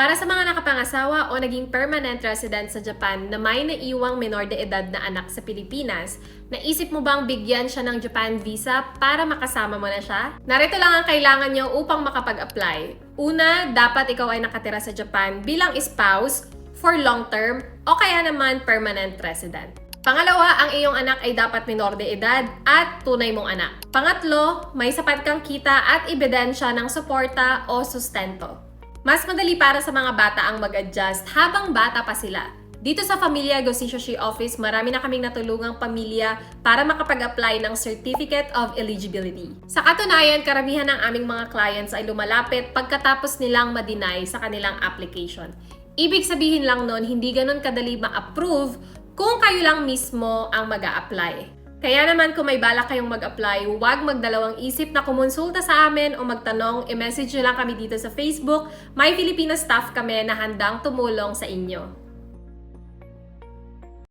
Para sa mga nakapangasawa o naging permanent resident sa Japan na may naiwang menor de edad na anak sa Pilipinas, naisip mo bang bigyan siya ng Japan visa para makasama mo na siya? Narito lang ang kailangan niyo upang makapag-apply. Una, dapat ikaw ay nakatira sa Japan bilang spouse, for long term, o kaya naman permanent resident. Pangalawa, ang iyong anak ay dapat minor de edad at tunay mong anak. Pangatlo, may sapat kang kita at ebidensya ng suporta o sustento. Mas madali para sa mga bata ang mag-adjust habang bata pa sila. Dito sa Familia Gosishoshi Office, marami na kaming natulungang pamilya para makapag-apply ng Certificate of Eligibility. Sa katunayan, karamihan ng aming mga clients ay lumalapit pagkatapos nilang ma-deny sa kanilang application. Ibig sabihin lang nun, hindi ganun kadali ma-approve kung kayo lang mismo ang mag apply kaya naman kung may balak kayong mag-apply, huwag magdalawang isip na kumonsulta sa amin o magtanong, i-message nyo lang kami dito sa Facebook. May Filipino staff kami na handang tumulong sa inyo.